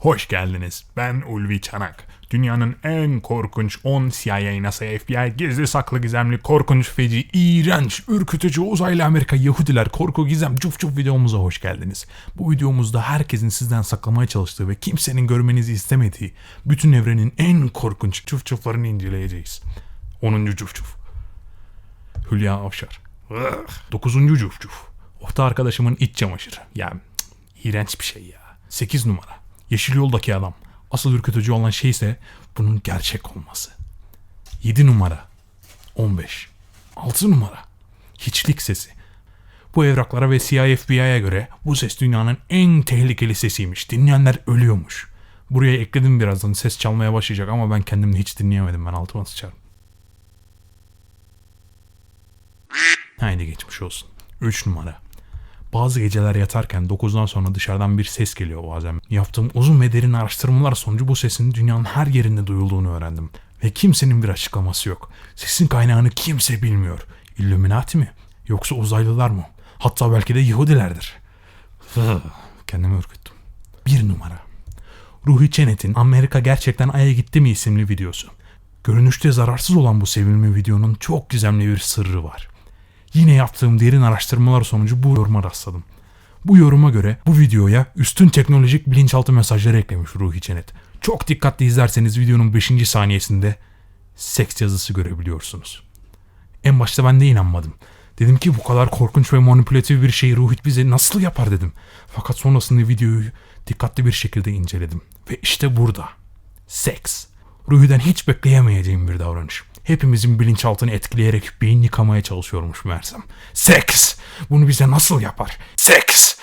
Hoş geldiniz. Ben Ulvi Çanak. Dünyanın en korkunç 10 CIA, NASA, FBI, gizli saklı gizemli, korkunç, feci, iğrenç, ürkütücü, uzaylı Amerika, Yahudiler, korku, gizem, cuf cuf videomuza hoş geldiniz. Bu videomuzda herkesin sizden saklamaya çalıştığı ve kimsenin görmenizi istemediği bütün evrenin en korkunç cuf cuflarını inceleyeceğiz. 10. cuf cuf. Hülya Avşar. 9. cuf cuf. Orta arkadaşımın iç çamaşırı. Ya cık, iğrenç bir şey ya. 8 numara. Yeşil yoldaki adam. Asıl ürkütücü olan şey ise bunun gerçek olması. 7 numara. 15. 6 numara. Hiçlik sesi. Bu evraklara ve CIA FBI'ye göre bu ses dünyanın en tehlikeli sesiymiş. Dinleyenler ölüyormuş. Buraya ekledim birazdan ses çalmaya başlayacak ama ben kendimde hiç dinleyemedim ben altıma sıçarım. Haydi geçmiş olsun. 3 numara. Bazı geceler yatarken 9'dan sonra dışarıdan bir ses geliyor bazen. Yaptığım uzun ve derin araştırmalar sonucu bu sesin dünyanın her yerinde duyulduğunu öğrendim. Ve kimsenin bir açıklaması yok. Sesin kaynağını kimse bilmiyor. Illuminati mi? Yoksa uzaylılar mı? Hatta belki de Yahudilerdir. Kendimi ürküttüm. Bir numara. Ruhi Çenet'in Amerika gerçekten Ay'a gitti mi isimli videosu. Görünüşte zararsız olan bu sevimli videonun çok gizemli bir sırrı var. Yine yaptığım derin araştırmalar sonucu bu yoruma rastladım. Bu yoruma göre bu videoya üstün teknolojik bilinçaltı mesajları eklemiş Ruhi Çenet. Çok dikkatli izlerseniz videonun 5. saniyesinde seks yazısı görebiliyorsunuz. En başta ben de inanmadım. Dedim ki bu kadar korkunç ve manipülatif bir şeyi Ruhit bize nasıl yapar dedim. Fakat sonrasında videoyu dikkatli bir şekilde inceledim. Ve işte burada. Seks. Ruhi'den hiç bekleyemeyeceğim bir davranış. Hepimizin bilinçaltını etkileyerek beyin yıkamaya çalışıyormuş Mersem. Seks! Bunu bize nasıl yapar? Seks!